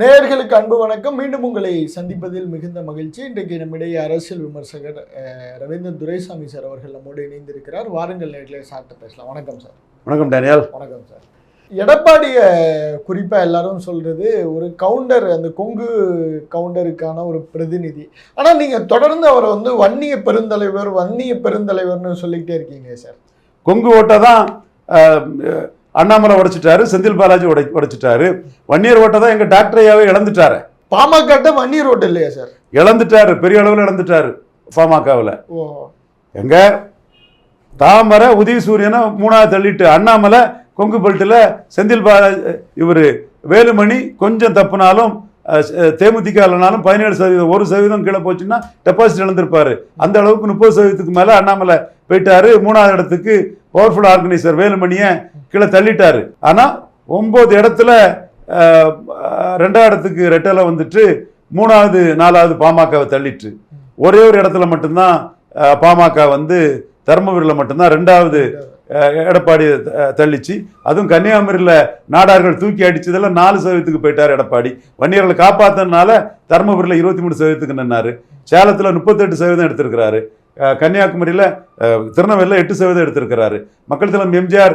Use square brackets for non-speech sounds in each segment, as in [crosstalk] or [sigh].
நேயர்களுக்கு அன்பு வணக்கம். மீண்டும் உங்களை சந்திப்பதில் மிகுந்த மகிழ்ச்சி. இன்றைக்கு நம்மிடையே அரசியல் விமர்சகர் ரவீந்திரன் துரைசாமி சார் அவர்கள் நம்மோடு இணைந்திருக்கிறார். வாருங்கள் நேர்களே சாப்பிட்டு பேசலாம். வணக்கம் சார். வணக்கம் டேனியல். வணக்கம் சார். எடப்பாடிய குறிப்பா எல்லாரும் சொல்றது ஒரு கவுண்டர் அந்த கொங்கு கவுண்டருக்கான ஒரு பிரதிநிதி. ஆனா நீங்க தொடர்ந்து அவரை வந்து வன்னிய பெருந்தலைவர் வன்னிய பெருந்தலைவர்னு சொல்லிக்கிட்டே இருக்கீங்க சார். கொங்கு ஓட்டை தான் அண்ணாமலை உடைச்சிட்டாரு செந்தில் பாலாஜி உடை உடைச்சிட்டாரு. வன்னியர் ஓட்டை தான் எங்கள் டாக்டர் ஐயாவே இழந்துட்டாரு. பாமக வன்னி ரோடு இல்லையா சார்? இழந்துட்டாரு பெரிய அளவில் இழந்துட்டாரு பாமகவில். எங்க? தாமரை உதவி சூரியனை மூணாவது தள்ளிட்டு அண்ணாமலை கொங்கு பெல்ட்டில் செந்தில் பாலாஜி இவர் வேலுமணி கொஞ்சம் தப்புனாலும் தேமுதிக இல்லைனாலும் பதினேழு சதவீதம் ஒரு சதவீதம் கீழே போச்சுன்னா டெபாசிட் இழந்திருப்பாரு. அந்த அளவுக்கு முப்பது சதவீதத்துக்கு மேலே அண்ணாமலை போயிட்டாரு. மூணாவது இடத்துக்கு பவர்ஃபுல் ஆர்கனைசர் வேலுமணியை கீழே தள்ளிட்டாரு. ஆனால் ஒம்பது இடத்துல ரெண்டாவது இடத்துக்கு ரெட்டலை வந்துட்டு மூணாவது நாலாவது பாமகவை தள்ளிட்டு. ஒரே ஒரு இடத்துல மட்டும்தான் பாமக வந்து தருமபுரியில் மட்டும்தான் ரெண்டாவது எடப்பாடி தள்ளிச்சு. அதுவும் கன்னியாகுமரியில் நாடார்கள் தூக்கி அடித்ததில் நாலு சதவீதத்துக்கு போயிட்டார் எடப்பாடி. வன்னியர்களை காப்பாற்றினால தருமபுரியில் இருபத்தி மூணு சதவீதத்துக்கு நின்னார். சேலத்தில் முப்பத்தெட்டு சதவீதம் எடுத்திருக்கிறாரு. கன்னியாகுமரியில் திருநெல்வேலியில் எட்டு சதவீதம் எடுத்திருக்கிறாரு. மக்கள் தளம் எம்ஜிஆர்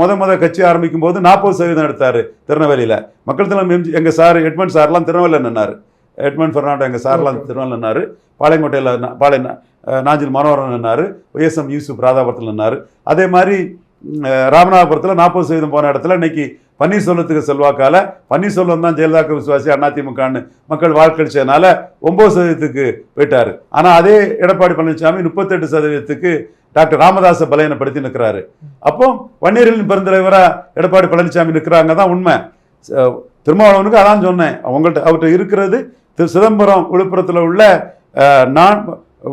முத முத கட்சி ஆரம்பிக்கும் போது நாற்பது சதவீதம் எடுத்தாரு திருநெல்வேலியில். மக்கள் தளம் எம்ஜி எங்கள் சார் எட்மன் சார்லாம் திருநெல்வேலியில் நின்னாரு. எட்மன் பெர்னாண்டோ எங்கள் சார்லாம். திருநெல்வேலியில் நின்னாரு. பாளையங்கோட்டையில் பாளைய நாஞ்சில் மனோகரன் நின்னாரு. ஒய்எஸ்எம் யூசுப் ராதாபுரத்தில் நின்னாரு. அதே மாதிரி ராமநாதபுரத்தில் நாற்பது சதவீதம் போன இடத்துல இன்னைக்கு பன்னீர்செல்வத்துக்கு செல்வாக்கால. பன்னீர்செல்வம் தான் ஜெயலலிதாக்கு விசுவாசி அதிமுகன்னு மக்கள் வாக்களிச்சதுனால ஒம்பது சதவீதத்துக்கு போயிட்டார். ஆனால் அதே எடப்பாடி பழனிசாமி முப்பத்தெட்டு சதவீதத்துக்கு டாக்டர் ராமதாஸை பலையனப்படுத்தி நிற்கிறாரு அப்போ வன்னியர்களின் பெருந்தலைவராக எடப்பாடி பழனிசாமி நிற்கிறாங்க தான் உண்மை. திருமாவளவனுக்கு அதான் சொன்னேன். அவங்கள்ட்ட அவர்கிட்ட இருக்கிறது திரு சிதம்பரம் விழுப்புரத்தில் உள்ள நான்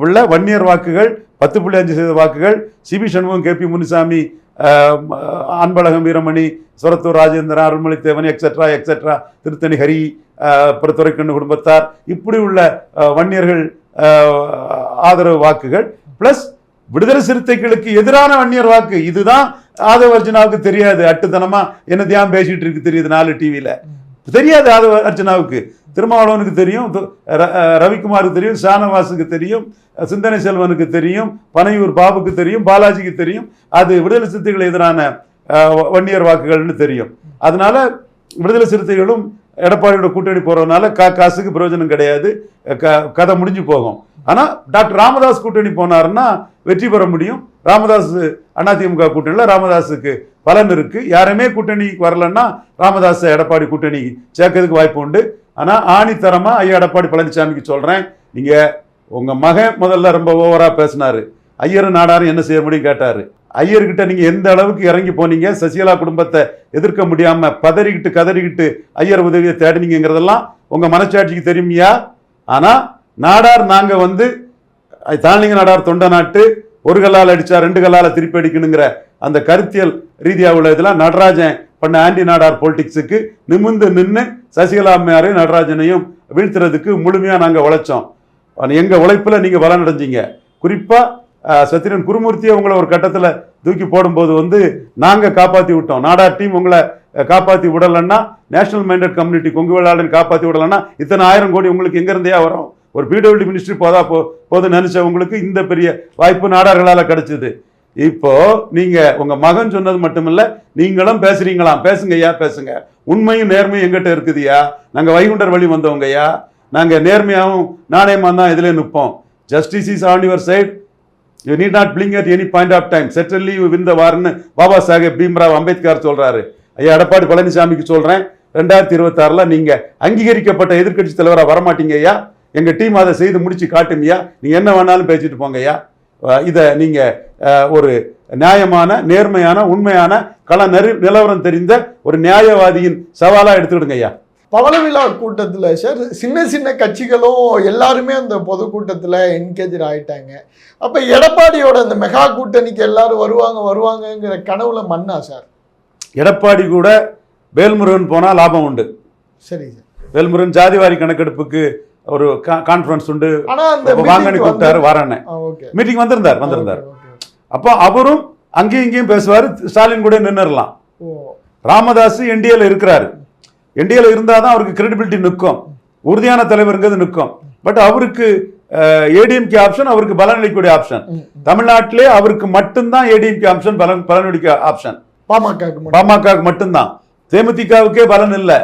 உள்ள வன்னியர் வாக்குகள் பத்து புள்ளி அஞ்சு சதவீத வாக்குகள் CV Shanmugam K P Munisamy Anbazhagan Veeramani Surathur Rajendran Arulmozhithevan etcetera etcetera Tiruttani Hari Duraikannu குடும்பத்தார். இப்படி உள்ள வன்னியர்கள் ஆதரவு வாக்குகள் பிளஸ் விடுதலை சிறுத்தைகளுக்கு எதிரான வன்னியர் வாக்கு. இதுதான் ஆதவ அர்ஜுனாவுக்கு தெரியாது. அட்டுத்தனமா என்னதையாம் பேசிட்டு இருக்கு தெரியுது நாலு டிவியில தெரியாது ஆதவ அர்ஜுனாவுக்கு. திருமாவளவனுக்கு தெரியும் ர- ரவிக்குமாருக்கு தெரியும் ஷானவாஸுக்கு தெரியும் சிந்தனை செல்வனுக்கு தெரியும் பனையூர் பாபுக்கு தெரியும் பாலாஜிக்கு தெரியும். அது விடுதலை சிறுத்தைகள் எதிரான வன்னியர் வாக்குகள்னு தெரியும். அதனால விடுதலை சிறுத்தைகளும் எடப்பாடியோட கூட்டணி போகிறதுனால கா காசுக்கு பிரயோஜனம் கிடையாது. க- கதை முடிஞ்சு போகும். ஆனால் டாக்டர் ராமதாஸ் கூட்டணி போனாருன்னா வெற்றி பெற முடியும். ராமதாஸ் அதிமுக கூட்டணியில் ராமதாஸுக்கு பலன் இருக்குது யாருமே கூட்டணி வரலன்னா ராமதாஸ் எடப்பாடி கூட்டணி சேர்க்கறதுக்கு வாய்ப்பு உண்டு. ஆனால் ஆணித்தரமாக ஐயா எடப்பாடி பழனிசாமிக்கு சொல்கிறேன் நீங்கள் உங்கள் மகன் முதல்ல ரொம்ப ஓவராக பேசினார். ஐயர் நாடாரும் என்ன செய்ய முடியும் கேட்டார். ஐயர்கிட்ட நீங்கள் எந்த அளவுக்கு இறங்கி போனீங்க? சசிகலா குடும்பத்தை எதிர்க்க முடியாமல் பதறிக்கிட்டு கதறிக்கிட்டு ஐயர் உதவியை தேடினீங்கிறதெல்லாம் உங்கள் மனச்சாட்சிக்கு தெரியுமையா? ஆனால் நாடார் நாங்கள் வந்து தாளிங்க நாடார் தொண்டை நாட்டு ஒரு கல்லால் அடித்தா ரெண்டு கல்லால் திருப்பி அடிக்கணுங்கிற அந்த கருத்தியல் ரீதியாக உள்ள இதெல்லாம் நடராஜன் பண்ண ஆண்டி நாடார் பொலிட்டிக்ஸுக்கு நிமிர்ந்து நின்று சசிகலா அம்மையாரையும் நடராஜனையும் வீழ்த்துறதுக்கு முழுமையாக நாங்கள் உழைச்சோம். எங்கள் உழைப்பில் நீங்கள் நீங்க குறிப்பாக சத்திரன் குருமூர்த்தியை உங்களை ஒரு கட்டத்தில் தூக்கி போடும்போது வந்து நாங்கள் காப்பாற்றி விட்டோம். நாடார் டீம் உங்களை காப்பாற்றி விடலைன்னா national minded community Kongu Vellalan காப்பாற்றி விடலைன்னா இத்தனை ஆயிரம் கோடி உங்களுக்கு எங்க வரும். ஒரு பிடபிள்யூ மினிஸ்ட்ரி போதா போ போதுன்னு நினச்சவங்களுக்கு இந்த பெரிய வாய்ப்பு நாடார்களால் கிடச்சிது. இப்போ நீங்க உங்க மகன் சொன்னது மட்டுமில்ல நீங்களும் பேசுறீங்களாம். பேசுங்க ஐயா பேசுங்க. உண்மையும் நேர்மையும் எங்கிட்ட இருக்குதுயா நாங்க வைகுண்டர் வழி வந்தவங்கய்யா நாங்க நேர்மையாகவும் நாணயமா தான் இதுல நிற்போம். Justice is on your side you need not blink at any point of time certainly you win the வார்னு Baba Saheb Bhimrao Ambedkar சொல்றாரு. ஐயா எடப்பாடி பழனிசாமிக்கு சொல்றேன். ரெண்டாயிரத்தி இருபத்தாறுல நீங்க அங்கீகரிக்கப்பட்ட எதிர்க்கட்சி தலைவராக வரமாட்டீங்க ஐயா. எங்க டீம் அதை செய்து முடிச்சு காட்டுங்கய்யா நீங்க என்ன வேணாலும் பேசிட்டு போங்க ஐயா. இதை நீங்க அஹ், ஒரு நியாயமான நேர்மையான உண்மையான கள நெரு நிலவரம் தெரிந்த ஒரு நியாயவாதியின் சவாலா எடுத்துக்கிடுங்க ஐயா. பவள விழா கூட்டத்துல சார் சின்ன சின்ன கட்சிகளும் எல்லாருமே அந்த பொதுக்கூட்டத்துல என்கேஜர் ஆயிட்டாங்க. அப்ப எடப்பாடியோட அந்த மெகா கூட்டணிக்கு எல்லாரும் வருவாங்க வருவாங்கங்கிற கனவுல மண்ணா சார்? எடப்பாடி கூட வேல்முருகன் போனா லாபம் உண்டு. சரி சார். வேல்முருகன் ஜாதிவாரி கணக்கெடுப்புக்கு ஒரு கான்ஃபரன்ஸ் உண்டு. வாங்கன்னு கூப்பிட்டாரு வரேன்னு. மீட்டிங் வந்திருந்தார் வந்திருந்தார். அப்போ அவரும் அங்கேயும் இங்கேயும் பேசுவார் ஸ்டாலின் கூட நின்னுறலாம் ஓ. ராமதாஸ் என்டிஏல இருக்கிறாரு. என்டிஏல இருந்தால் தான் அவருக்கு கிரெடிபிலிட்டி நிற்கும். உறுதியான தலைவருங்கிறது நிற்கும். பட் அவருக்கு ஏடிஎம்கே ஆப்ஷன் அவருக்கு பலனளிக்கக்கூடிய ஆப்ஷன். தமிழ்நாட்டிலே அவருக்கு மட்டும்தான் ஏடிஎம்கே ஆப்ஷன் பலன் பலனளிக்க ஆப்ஷன் பாமகவுக்கு மட்டும்தான். தேமுதிகவுக்கே பலன் இல்லை.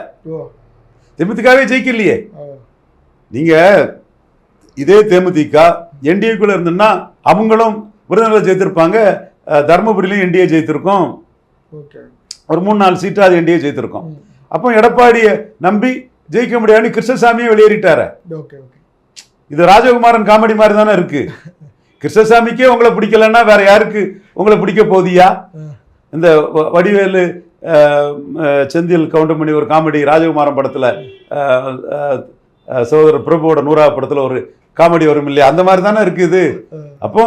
தேமுதிகவே ஜெயிக்கலையே. ஓ, நீங்க இதே தேமுதிக என்டிஏக்குள்ள இருந்ததுன்னா அவங்களும் விருதுநகர் ஜெயித்திருப்பாங்க. அஹ், தருமபுரியிலும் என்டிஏ ஜெயித்திருக்கோம். ஒரு மூணு நாலு சீட்டு அது என்டிஏ ஜெயித்திருக்கோம். அப்போ எடப்பாடியை நம்பி ஜெயிக்க முடியாதுன்னு கிருஷ்ணசாமியே வெளியேறிட்டாரு. இது ராஜகுமாரன் காமெடி மாதிரி தானே இருக்கு. [laughs] கிருஷ்ணசாமிக்கே உங்களை பிடிக்கலன்னா வேற யாருக்கு உங்களை பிடிக்க போதியா இந்த வடிவேலு செந்தில் கவுண்டமணி ஒரு காமெடி ராஜகுமாரன் படத்துல சோதர சகோதரர் பிரபுவோட நூறாவது படத்தில் ஒரு காமெடி வரும் இல்லையா? அந்த மாதிரி தானே இருக்குது அப்போ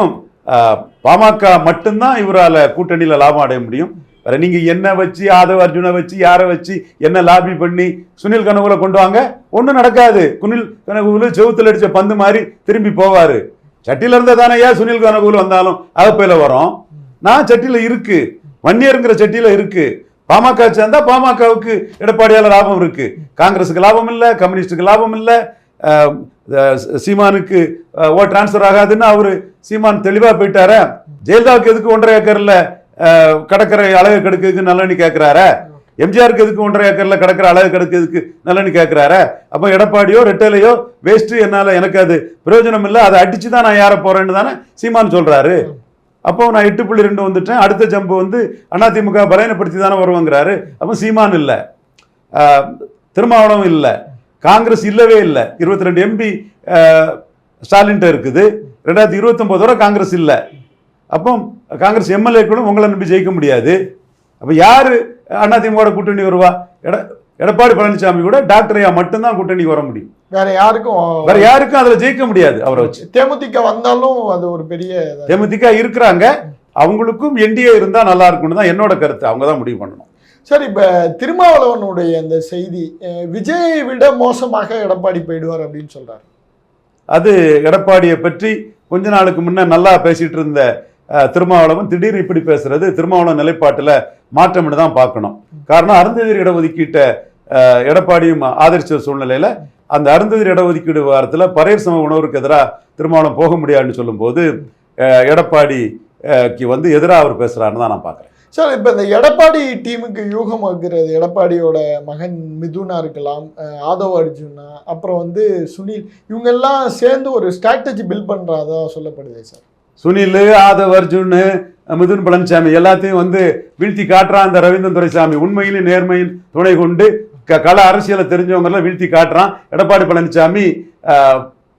பாமக மட்டும்தான் இவரால கூட்டணியில லாபம் அடைய முடியும். வேற நீங்க என்ன வச்சு ஆதவ அர்ஜுனை வச்சு யாரை வச்சு என்ன லாபி பண்ணி சுனில் கனகுல கொண்டு வாங்க? ஒன்றும் நடக்காது. குனில் கனகுல செவுத்துல அடிச்ச பந்து மாதிரி திரும்பி போவார். சட்டியில இருந்தால் தானே ஏன் சுனில் கனகுல வந்தாலும் அகப்பையில் வரும்? நான் சட்டியில் இருக்கு. வன்னியருங்கிற சட்டியில் இருக்குது பாமக சேர்ந்தா பாமகவுக்கு எடப்பாடியால் லாபம் இருக்கு. காங்கிரஸுக்கு லாபம் இல்லை கம்யூனிஸ்டுக்கு லாபம் இல்லை சீமானுக்கு ஓ டிரான்ஸ்ஃபர் ஆகாதுன்னு அவரு சீமான் தெளிவாக போயிட்டார? ஜெயலலிதாவுக்கு எதுக்கு ஒன்றரை ஏக்கர்ல கடற்கரை அழகு கெடுக்கிறதுக்கு நல்லன்னு கேட்குறாரு எம்ஜிஆருக்கு எதுக்கு ஒன்றரை ஏக்கர்ல கடற்கரை அழகு கெடுக்குதுக்கு நல்லன்னு கேட்குறாரு அப்போ எடப்பாடியோ ரெட்டலையோ வேஸ்ட்டு என்னால் எனக்கு அது பிரயோஜனம் இல்லை அதை அடிச்சு தான் நான் ஏற போறேன்னு தானே சீமான் சொல்றாரு. அப்போ நான் எட்டு புள்ளி ரெண்டு வந்துட்டேன். அடுத்த ஜம்பு வந்து அதிமுக பலவீனப்படுத்தி தானே வருவாங்கிறாரு. அப்போ சீமான் இல்லை. திருமாவளவன் இல்லை. காங்கிரஸ் இல்லவே இல்லை. இருபத்தி ரெண்டு எம்பி ஸ்டாலின்ட்ட இருக்குது. ரெண்டாயிரத்தி இருபத்தொம்போது வரை காங்கிரஸ் இல்லை. அப்போ காங்கிரஸ் எம்எல்ஏக்களும் உங்களை நம்பி ஜெயிக்க முடியாது. அப்போ யார் அதிமுக கூட்டணி வருவா? எட எடப்பாடி பழனிசாமி கூட டாக்டர் ஐயா மட்டும்தான் கூட்டணிக்கு வர முடியும். வேற யாருக்கும் வேற யாருக்கும் அதுல ஜெயிக்க முடியாது அவரை வச்சு. தேமுதிக வந்தாலும் அது ஒரு பெரிய தேமுதிக இருக்கிறாங்க. அவங்களுக்கும் என்டிஏ இருந்தா நல்லா இருக்கும்னு தான் என்னோட கருத்து. அவங்க தான் முடிவு பண்ணணும். சரி இப்ப திருமாவளவனுடைய அந்த செய்தி விஜயை விட மோசமாக எடப்பாடி போயிடுவார் அப்படின்னு சொல்றாரு. அது எடப்பாடியை பற்றி கொஞ்ச நாளுக்கு முன்ன நல்லா பேசிட்டு இருந்த திருமாவளவன் திடீர்னு இப்படி பேசுறது திருமாவளவன் நிலைப்பாட்டுல மாற்றம்னு தான் பார்க்கணும். காரணம் அருந்ததியர் இடஒதுக்கீட்டை எடப்பாடியும் ஆதரிச்ச சூழ்நிலையில அந்த அருந்ததியர் இடஒதுக்கீடு வாரத்துல பரையர் சம உணர்வுக்கு எதிராக திருமாவளவன் போக முடியாதுன்னு சொல்லும்போது அஹ், எடப்பாடி அஹ், க்கு வந்து எதிராக அவர் பேசுறாருன்னு தான் நான் பார்க்குறேன். சார் இப்ப இந்த எடப்பாடி டீமுக்கு யூகம் வகுக்கிறது எடப்பாடியோட மகன் மிதுனா இருக்கலாம் ஆதவ் அர்ஜுனா அப்புறம் வந்து சுனில் இவங்க எல்லாம் சேர்ந்து ஒரு ஸ்ட்ராட்டஜி பில்ட் பண்றதா சொல்லப்படுது சார். சுனில் ஆதவ் அர்ஜுன் மிதுன் பழனிசாமி எல்லாத்தையும் வந்து வீழ்த்தி காட்டுறான் அந்த ரவீந்திரன் துரைசாமி. உண்மையிலும் நேர்மையின் துணை கொண்டு கள அரசியலை தெரிஞ்சவங்கெல்லாம் வீழ்த்தி காட்டுறான். எடப்பாடி பழனிசாமி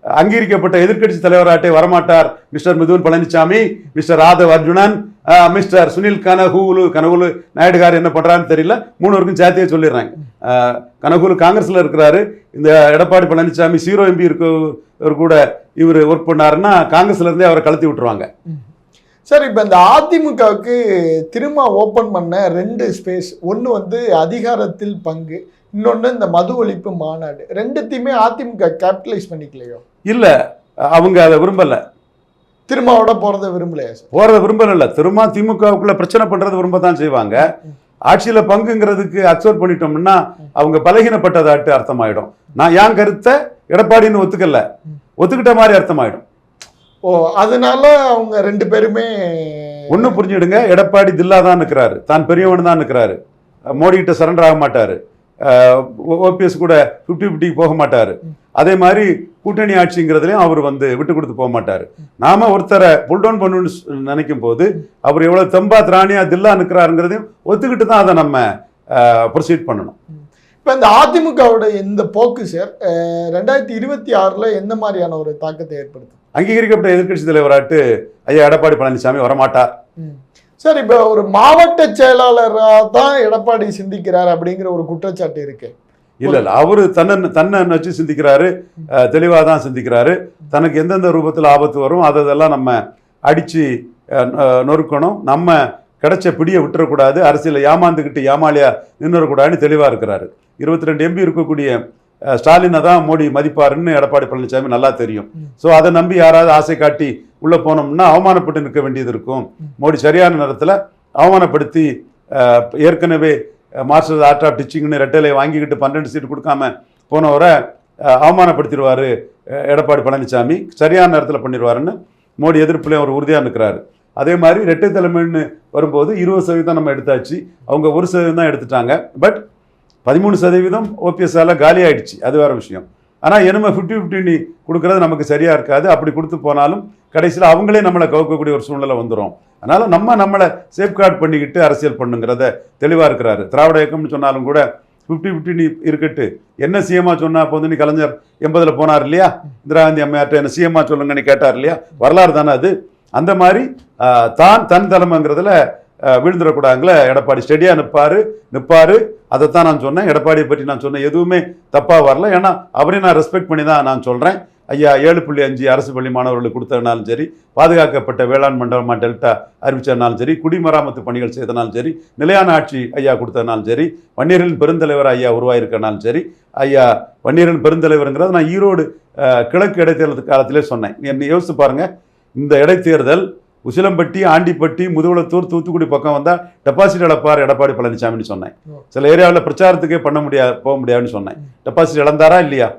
அங்கீகரிக்கப்பட்ட எதிர்க்கட்சி தலைவராட்டே வரமாட்டார். Mister Mithun Palaniswami mister Aadhav Arjunan ah, mister Sunil Kanugolu Kanugolu நாயுடுகார் என்ன பண்றான்னு தெரியல. மூணுவருக்கும் சேர்த்தையே சொல்லிடுறாங்க. கனகுலு காங்கிரஸில் காங்கிரஸ்ல இருக்கிறாரு. இந்த எடப்பாடி பழனிசாமி சீரோ எம்பி இருக்கவர் கூட இவர் ஒர்க் பண்ணாருன்னா காங்கிரஸ்ல இருந்தே அவரை கலத்தி விட்டுருவாங்க. சார் இப்போ இந்த அதிமுகவுக்கு திரும்ப ஓப்பன் பண்ண ரெண்டு ஸ்பேஸ் ஒன்று வந்து அதிகாரத்தில் பங்கு இன்னொன்று இந்த மது ஒழிப்பு மாநாடு. ரெண்டுத்தையுமே அதிமுக கேபிட்டலைஸ் பண்ணிக்கலையோ? இல்ல அவங்க அதை விரும்பல. திருமாவோட போகிறத விரும்பலையா சார்? போறத விரும்பல இல்ல. திரும்ப திமுகவுக்குள்ள பிரச்சனை பண்றது விரும்ப தான் செய்வாங்க ஆட்சியில பங்குங்கிறதுக்கு அக்செப்ட் பண்ணிட்டோம்னா அவங்க பலகீனப்பட்டதாட்டு அர்த்தமாயிடும். நான் என் கருத்தை எடப்பாடின்னு ஒத்துக்கல? ஒத்துக்கிட்ட மாதிரி அர்த்தமாயிடும். ஓ அதனால அவங்க ரெண்டு பேருமே ஒண்ணு புரிஞ்சுடுங்க. எடப்பாடி தில்லா தான் இருக்கிறாரு தான் பெரியவன் தான் இருக்கிறாரு மோடி கிட்ட சரண்டர் ஆக மாட்டாரு. ஓபிஎஸ் கூட ஃபிஃப்டி ஃபிஃப்டிக்கு போக மாட்டாரு. அதே மாதிரி கூட்டணி ஆட்சிங்கிறதுலையும் அவர் வந்து விட்டு கொடுத்து போக மாட்டாரு. நாம ஒருத்தரை புல் டவுன் பண்ணணும்னு நினைக்கும் போது அவர் எவ்வளவு தெம்பா திராணியா தில்லா நிற்கிறாருங்கிறதையும் ஒத்துக்கிட்டு தான் அதை நம்ம ப்ரொசீட் பண்ணணும். இப்போ இந்த அதிமுகவோட இந்த போக்கு சார் ரெண்டாயிரத்தி இருபத்தி ஆறில் எந்த மாதிரியான ஒரு தாக்கத்தை ஏற்படுத்தும்? அங்கீகரிக்கப்பட்ட எதிர்க்கட்சி தலைவராட்டு ஐயா எடப்பாடி பழனிசாமி வரமாட்டார். சார் இப்போ ஒரு மாவட்ட செயலாளராக தான் எடப்பாடி சிந்திக்கிறார் அப்படிங்கிற ஒரு குற்றச்சாட்டு இருக்கு. இல்ல இல்ல அவரு தன்னை தன்னை வச்சு சிந்திக்கிறாரு அஹ், தெளிவா தான் சிந்திக்கிறாரு. தனக்கு எந்தெந்த ரூபத்தில் ஆபத்து வரும் அதை அதெல்லாம் நம்ம அஹ், நொறுக்கணும். நம்ம கிடைச்ச பிடியை விட்டுறக்கூடாது அரசியலை ஏமாந்துக்கிட்டு ஏமாளியா நின்றுடக்கூடாதுன்னு தெளிவா இருக்கிறாரு. இருபத்தி ரெண்டு எம்பி இருக்கக்கூடிய ஸ்டாலினை தான் மோடி மதிப்பாருன்னு எடப்பாடி பழனிசாமி நல்லா தெரியும். ஸோ அதை நம்பி யாராவது ஆசை காட்டி உள்ளே போனோம்னா அவமானப்பட்டு நிற்க வேண்டியது இருக்கும். மோடி சரியான நேரத்தில் அவமானப்படுத்தி ஏற்கனவே மாஸ்டர் ஆர்ட் ஆஃப் டீச்சிங்னு ரெட்டலை வாங்கிக்கிட்டு பன்னெண்டு சீட்டு கொடுக்காம போனவரை அவமானப்படுத்திடுவார் எடப்பாடி பழனிசாமி சரியான நேரத்தில் பண்ணிடுவாருன்னு மோடி எதிர்ப்புல அவர் உறுதியாக நிற்கிறாரு அதே மாதிரி ரெட்டை தலைமைன்னு வரும்போது இருபது சதவீதம் நம்ம எடுத்தாச்சு. அவங்க ஒரு சதவீதம் தான் எடுத்துட்டாங்க. பட் பதிமூணு சதவீதம் ஓபிஎஸ்ஸால் காலி அது வேற விஷயம். ஆனால் என்னமோ ஃபிஃப்டி ஃபிஃப்டின்னு கொடுக்குறது நமக்கு சரியாக இருக்காது. அப்படி கொடுத்து போனாலும் கடைசியில் அவங்களே நம்மளை கவுக்கக்கூடிய ஒரு சூழ்நிலை வந்துடும் அதனால் நம்ம நம்மளை சேஃப்கார்ட் பண்ணிக்கிட்டு அரசியல் பண்ணுங்கிறத தெளிவாக இருக்கிறாரு. திராவிட இயக்கம்னு சொன்னாலும் கூட ஃபிஃப்டி ஃபிஃப்டி நீ இருக்கட்டு. என்ன சிஎம்மா சொன்னால் அப்போ வந்து நீ கலைஞர் எண்பதில் போனார் இல்லையா? இந்திரா காந்தி அம்மையார்ட்ட என்ன சிஎம்மா சொல்லுங்கன்னு கேட்டார் இல்லையா? வரலாறு தானே அது. அந்த மாதிரி தான் தன் தலைமைங்கிறதுல விழுந்துடக்கூடாங்களே விழுந்துடக்கூடாதுங்கள எடப்பாடி ஸ்டெடியாக நிற்பார் நிற்பாரு அதைத்தான் நான் சொன்னேன். எடப்பாடியை பற்றி நான் சொன்னேன். எதுவுமே தப்பாக வரல. ஏன்னா அவரையும் நான் ரெஸ்பெக்ட் பண்ணி தான் நான் சொல்கிறேன் ஐயா ஏழு புள்ளி அஞ்சு அரசு பள்ளி மாணவர்களுக்கு கொடுத்ததுனாலும் சரி பாதுகாக்கப்பட்ட வேளாண் மண்டலமாக டெல்டா அறிவிச்சதுனாலும் சரி குடிமராமத்து பணிகள் செய்தனாலும் சரி நிலையான ஆட்சி ஐயா கொடுத்ததுனாலும் சரி வன்னியரின் பெருந்தலைவர் ஐயா உருவாயிருக்கனாலும் சரி ஐயா வன்னியரின் பெருந்தலைவருங்கிறத நான் ஈரோடு கிழக்கு இடைத்தேர்தல் காலத்திலே சொன்னேன். நீ என்ன யோசிச்சு பாருங்க இந்த இடைத்தேர்தல் உசிலம்பட்டி ஆண்டிப்பட்டி முதுகுளத்தூர் தூத்துக்குடி பக்கம் வந்தால் டெபாசிட் இழப்பார் எடப்பாடி பழனிசாமின்னு சொன்னேன். சில ஏரியாவில் பிரச்சாரத்துக்கே பண்ண முடியாது போக முடியாதுன்னு சொன்னேன். டெபாசிட் இழந்தாரா இல்லையா?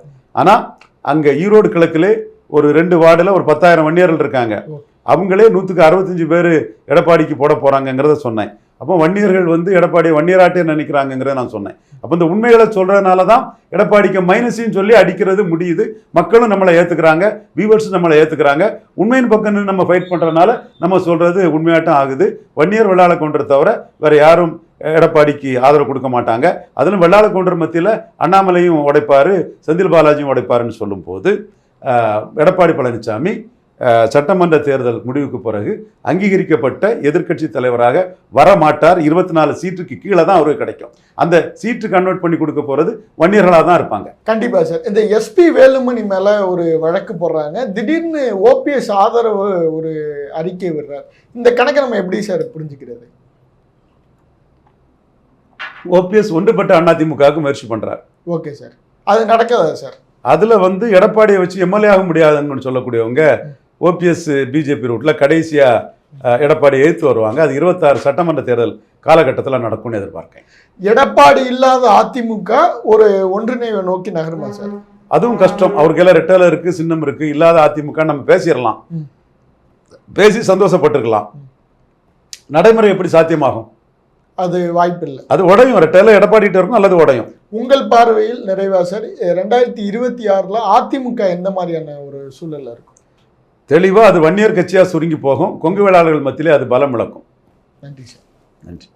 ஆனால் அங்கே ஈரோடு கிழக்குலே ஒரு ரெண்டு வார்டில் ஒரு பத்தாயிரம் வன்னியர்கள் இருக்காங்க. அவங்களே நூற்றுக்கு அறுபத்தஞ்சு பேர் எடப்பாடிக்கு போட போகிறாங்கங்கிறத சொன்னேன். அப்போ வன்னியர்கள் வந்து எடப்பாடியை வன்னியராட்டே நினைக்கிறாங்கங்கிறத நான் சொன்னேன். அப்போ இந்த உண்மைகளை சொல்கிறதுனால தான் எடப்பாடிக்கு மைனஸையும் சொல்லி அடிக்கிறது முடியுது. மக்களும் நம்மளை ஏற்றுக்கிறாங்க வியூவர்ஸ் நம்மளை ஏற்றுக்கிறாங்க உண்மையின் பக்கம் நம்ம ஃபைட் பண்ணுறதுனால நம்ம சொல்கிறது உண்மையாட்டம் ஆகுது. வன்னியர் வெள்ளாள கொண்டரை தவிர வேறு யாரும் எடப்பாடிக்கு ஆதரவு கொடுக்க மாட்டாங்க. அதிலும் வெள்ளாள கொண்டர் மத்தியில் அண்ணாமலையும் உடைப்பார் செந்தில் பாலாஜியும் உடைப்பாருன்னு சொல்லும்போது எடப்பாடி பழனிசாமி சட்டமன்ற தேர்தல் முடிவுக்கு பிறகு அங்கீகரிக்கப்பட்ட எதிர்க்கட்சி தலைவராக வரமாட்டார். இருபத்தி நாலு சீட்டுக்கு கீழே தான் அவருக்கு கிடைக்கும். அந்த சீட்டு கன்வெர்ட் பண்ணி கொடுக்க போகிறது வன்னியர்களாக தான் இருப்பாங்க. கண்டிப்பாக சார். இந்த எஸ்பி வேலுமணி மேலே ஒரு வழக்கு போடுறாங்க. திடீர்னு ஓபிஎஸ் ஆதரவு ஒரு அறிக்கை விடுறார். இந்த கணக்கை நம்ம எப்படி சார் புரிஞ்சுக்கிறது? ஓபிஎஸ் ஒன்றுபட்ட அதிமுகவுக்கு முயற்சி பண்ணுறார் ஓகே சார். அது நடக்காதா சார்? அதில் வந்து எடப்பாடியை வச்சு எம்எல்ஏ ஆக முடியாதுன்னு சொல்லக்கூடியவங்க ஓபிஎஸ் பிஜேபி ரூட்டில் கடைசியாக எடப்பாடியை எதிர்த்து வருவாங்க. அது இருபத்தாறு சட்டமன்ற தேர்தல் காலகட்டத்தில் நடக்கும்னு எதிர்பார்க்கேன். எடப்பாடி இல்லாத அதிமுக ஒரு ஒன்றிணைவை நோக்கி நகருமா சார்? அதுவும் கஷ்டம். அவருக்கு எல்லாம் ரெட்டலை இருக்குது சின்னம் இருக்குது இல்லாத அதிமுக நம்ம பேசிடலாம். பேசி சந்தோஷப்பட்டிருக்கலாம். நடைமுறை எப்படி சாத்தியமாகும்? அது வாய்ப்பில்லை. அது உடையும். ரெட்டையில எடப்பாடிட்டு இருக்கும் அல்லது உடையும். உங்கள் பார்வையில் நிறைவா சார் ரெண்டாயிரத்தி இருபத்தி ஆறுல அதிமுக எந்த மாதிரியான ஒரு சூழல்ல இருக்கும்? தெளிவாக அது வன்னியர் கட்சியாக சுருங்கி போகும். கொங்கு வேளாளர்கள் மத்தியிலே அது பலம் இழக்கும் நன்றி சார். நன்றி.